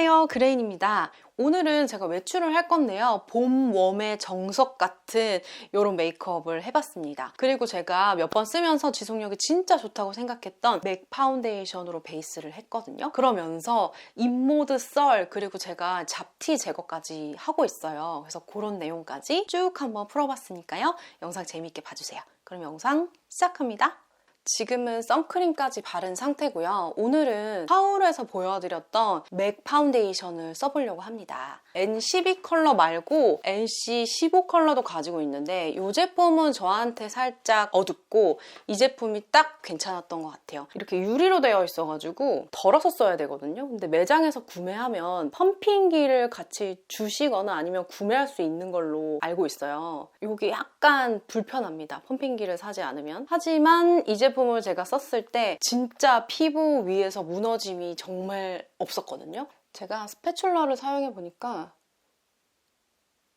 안녕하세요. 그레인입니다. 오늘은 제가 외출을 할 건데요. 봄 웜의 정석 같은 이런 메이크업을 해봤습니다. 그리고 제가 몇 번 쓰면서 지속력이 진짜 좋다고 생각했던 맥 파운데이션으로 베이스를 했거든요. 그러면서 입모드 썰 그리고 제가 잡티 제거까지 하고 있어요. 그래서 그런 내용까지 쭉 한번 풀어봤으니까요. 영상 재밌게 봐주세요. 그럼 영상 시작합니다 지금은 선크림까지 바른 상태고요. 오늘은 하울에서 보여드렸던 맥 파운데이션을 써보려고 합니다. N12 컬러 말고 NC15 컬러도 가지고 있는데 이 제품은 저한테 살짝 어둡고 이 제품이 딱 괜찮았던 것 같아요. 이렇게 유리로 되어 있어가지고 덜어서 써야 되거든요. 근데 매장에서 구매하면 펌핑기를 같이 주시거나 아니면 구매할 수 있는 걸로 알고 있어요. 이게 약간 불편합니다. 펌핑기를 사지 않으면. 하지만 이제 품을 제가 썼을 때 진짜 피부 위에서 무너짐이 정말 없었거든요. 제가 스패츌러를 사용해 보니까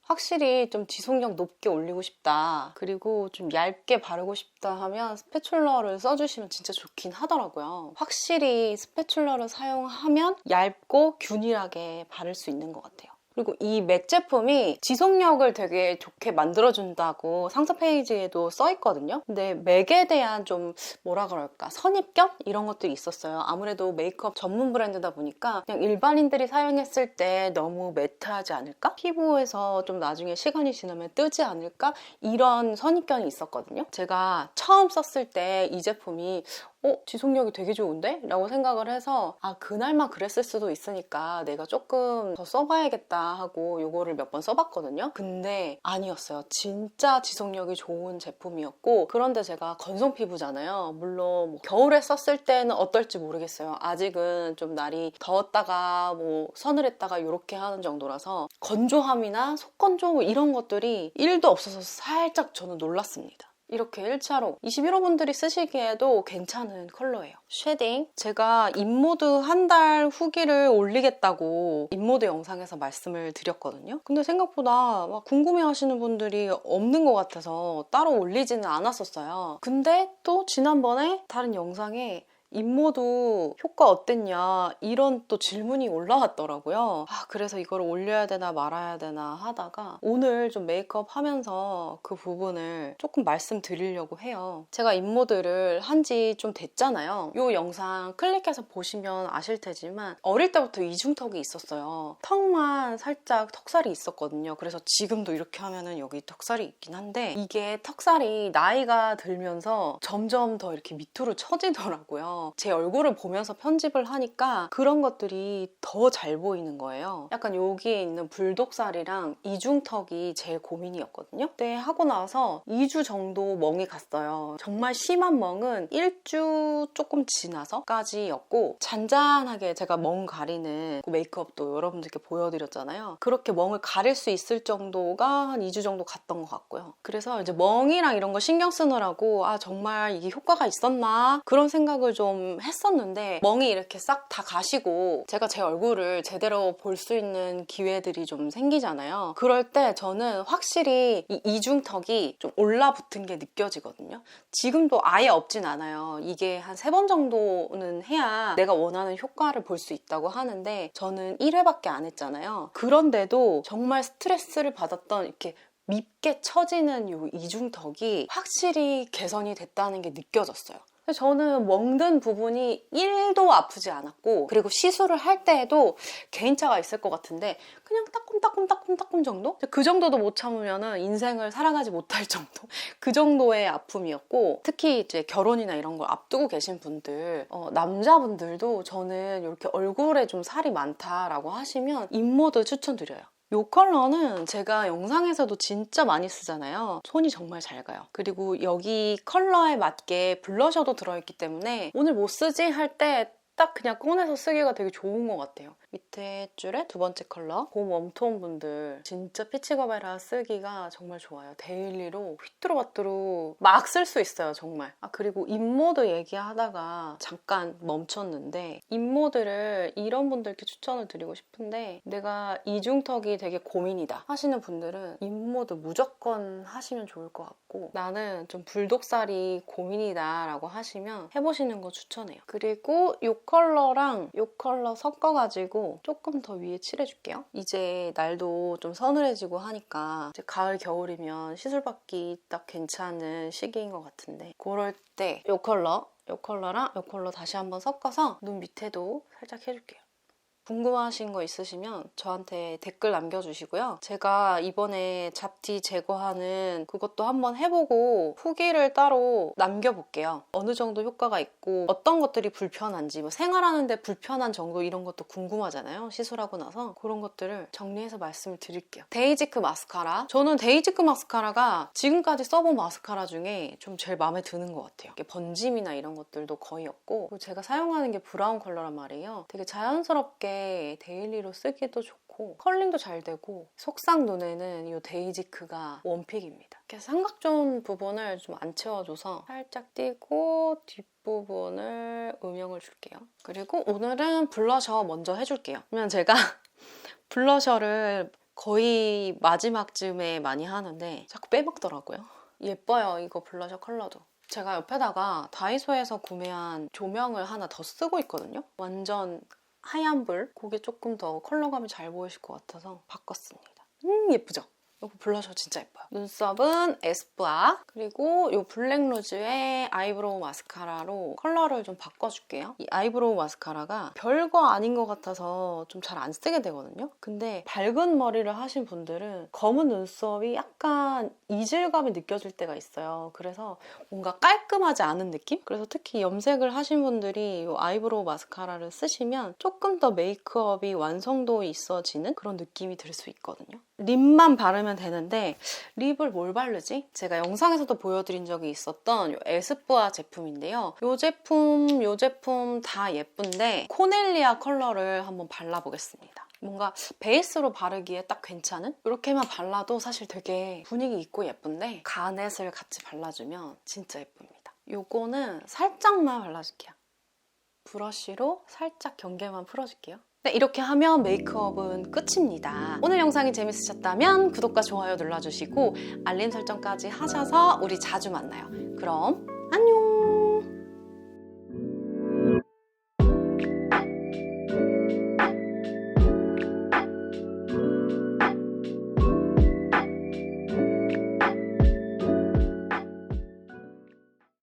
확실히 좀 지속력 높게 올리고 싶다 그리고 좀 얇게 바르고 싶다 하면 스패츌러를 써주시면 진짜 좋긴 하더라고요 확실히 스패츌러를 사용하면 얇고 균일하게 바를 수 있는 것 같아요 그리고 이 맥 제품이 지속력을 되게 좋게 만들어준다고 상세 페이지에도 써 있거든요. 근데 맥에 대한 좀 뭐라 그럴까 선입견 이런 것들이 있었어요. 아무래도 메이크업 전문 브랜드다 보니까 그냥 일반인들이 사용했을 때 너무 매트하지 않을까? 피부에서 좀 나중에 시간이 지나면 뜨지 않을까? 이런 선입견이 있었거든요. 제가 처음 썼을 때 이 제품이 어, 지속력이 되게 좋은데? 라고 생각을 해서 아, 그날만 그랬을 수도 있으니까 내가 조금 더 써봐야겠다 하고 이거를 몇 번 써봤거든요. 근데 아니었어요. 진짜 지속력이 좋은 제품이었고 그런데 제가 건성 피부잖아요. 물론 뭐 겨울에 썼을 때는 어떨지 모르겠어요. 아직은 좀 날이 더웠다가 뭐 서늘했다가 이렇게 하는 정도라서 건조함이나 속건조 이런 것들이 1도 없어서 살짝 저는 놀랐습니다. 이렇게 1차로 21호 분들이 쓰시기에도 괜찮은 컬러예요. 쉐딩 제가 입모드 한 달 후기를 올리겠다고 입모드 영상에서 말씀을 드렸거든요. 근데 생각보다 막 궁금해하시는 분들이 없는 것 같아서 따로 올리지는 않았었어요. 근데 또 지난번에 다른 영상에 입모도 효과 어땠냐 이런 또 질문이 올라왔더라고요. 아, 그래서 이걸 올려야 되나 말아야 되나 하다가 오늘 좀 메이크업 하면서 그 부분을 조금 말씀드리려고 해요. 제가 입모드를 한지 좀 됐잖아요. 이 영상 클릭해서 보시면 아실 테지만 어릴 때부터 이중턱이 있었어요. 턱만 살짝 턱살이 있었거든요. 그래서 지금도 이렇게 하면은 여기 턱살이 있긴 한데 이게 턱살이 나이가 들면서 점점 더 이렇게 밑으로 처지더라고요. 제 얼굴을 보면서 편집을 하니까 그런 것들이 더 잘 보이는 거예요. 약간 여기에 있는 불독살이랑 이중턱이 제일 고민이었거든요. 그때 하고 나서 2주 정도 멍이 갔어요. 정말 심한 멍은 1주 조금 지나서까지였고 잔잔하게 제가 멍 가리는 그 메이크업도 여러분들께 보여드렸잖아요. 그렇게 멍을 가릴 수 있을 정도가 한 2주 정도 갔던 것 같고요. 그래서 이제 멍이랑 이런 거 신경 쓰느라고 아 정말 이게 효과가 있었나 그런 생각을 좀 했었는데 멍이 이렇게 싹 다 가시고 제가 제 얼굴을 제대로 볼 수 있는 기회들이 좀 생기잖아요. 그럴 때 저는 확실히 이 이중턱이 좀 올라붙은 게 느껴지거든요. 지금도 아예 없진 않아요. 이게 한 세 번 정도는 해야 내가 원하는 효과를 볼 수 있다고 하는데 저는 1회밖에 안 했잖아요. 그런데도 정말 스트레스를 받았던 이렇게 밉게 처지는 이 이중턱이 확실히 개선이 됐다는 게 느껴졌어요. 저는 먹는 부분이 1도 아프지 않았고 그리고 시술을 할 때에도 개인차가 있을 것 같은데 그냥 따끔따끔따끔따끔 정도? 그 정도도 못 참으면 인생을 살아가지 못할 정도 그 정도의 아픔이었고 특히 이제 결혼이나 이런 걸 앞두고 계신 분들 어, 남자분들도 저는 이렇게 얼굴에 좀 살이 많다라고 하시면 입모드 추천드려요 이 컬러는 제가 영상에서도 진짜 많이 쓰잖아요. 손이 정말 잘 가요. 그리고 여기 컬러에 맞게 블러셔도 들어있기 때문에 오늘 못 쓰지 할때 딱 그냥 꺼내서 쓰기가 되게 좋은 것 같아요. 밑에 줄에 두 번째 컬러 봄 웜톤 분들 진짜 피치거베라 쓰기가 정말 좋아요. 데일리로 휘뚜루마뚜루 막 쓸 수 있어요 정말. 아 그리고 입모드 얘기하다가 잠깐 멈췄는데 입모드를 이런 분들께 추천을 드리고 싶은데 내가 이중턱이 되게 고민이다 하시는 분들은 입모드 무조건 하시면 좋을 것 같고 나는 좀 불독살이 고민이다 라고 하시면 해보시는 거 추천해요. 그리고 이 컬러랑 이 컬러 섞어가지고 조금 더 위에 칠해줄게요. 이제 날도 좀 서늘해지고 하니까 이제 가을, 겨울이면 시술받기 딱 괜찮은 시기인 것 같은데 그럴 때이 컬러, 이 컬러랑 이 컬러 다시 한번 섞어서 눈 밑에도 살짝 해줄게요. 궁금하신 거 있으시면 저한테 댓글 남겨주시고요. 제가 이번에 잡티 제거하는 그것도 한번 해보고 후기를 따로 남겨볼게요. 어느 정도 효과가 있고 어떤 것들이 불편한지 뭐 생활하는데 불편한 정도 이런 것도 궁금하잖아요. 시술하고 나서 그런 것들을 정리해서 말씀을 드릴게요. 데이지크 마스카라. 저는 데이지크 마스카라가 지금까지 써본 마스카라 중에 좀 제일 마음에 드는 것 같아요. 번짐이나 이런 것들도 거의 없고 그리고 제가 사용하는 게 브라운 컬러란 말이에요. 되게 자연스럽게 데일리로 쓰기도 좋고 컬링도 잘 되고 속상 눈에는 이 데이지크가 원픽입니다. 이렇게 삼각존 부분을 좀 안 채워줘서 살짝 띄고 뒷부분을 음영을 줄게요. 그리고 오늘은 블러셔 먼저 해줄게요. 그러면 제가 블러셔를 거의 마지막쯤에 많이 하는데 자꾸 빼먹더라고요. 예뻐요, 이거 블러셔 컬러도. 제가 옆에다가 다이소에서 구매한 조명을 하나 더 쓰고 있거든요. 완전 하얀 불. 그게 조금 더 컬러감이 잘 보이실 것 같아서 바꿨습니다. 음, 예쁘죠? 이거 블러셔 진짜 예뻐요. 눈썹은 에스쁘아 그리고 이 블랙루즈의 아이브로우 마스카라로 컬러를 좀 바꿔줄게요. 이 아이브로우 마스카라가 별거 아닌 것 같아서 좀 잘 안 쓰게 되거든요. 근데 밝은 머리를 하신 분들은 검은 눈썹이 약간 이질감이 느껴질 때가 있어요. 그래서 뭔가 깔끔하지 않은 느낌? 그래서 특히 염색을 하신 분들이 이 아이브로우 마스카라를 쓰시면 조금 더 메이크업이 완성도 있어지는 그런 느낌이 들 수 있거든요. 립만 바르면 되는데 립을 뭘 바르지? 제가 영상에서도 보여드린 적이 있었던 이 에스쁘아 제품인데요. 이 제품, 이 제품 다 예쁜데 코넬리아 컬러를 한번 발라보겠습니다. 뭔가 베이스로 바르기에 딱 괜찮은? 이렇게만 발라도 사실 되게 분위기 있고 예쁜데 가넷을 같이 발라주면 진짜 예쁩니다. 요거는 살짝만 발라줄게요. 브러쉬로 살짝 경계만 풀어줄게요. 네, 이렇게 하면 메이크업은 끝입니다. 오늘 영상이 재밌으셨다면 구독과 좋아요 눌러주시고 알림 설정까지 하셔서 우리 자주 만나요. 그럼 안녕!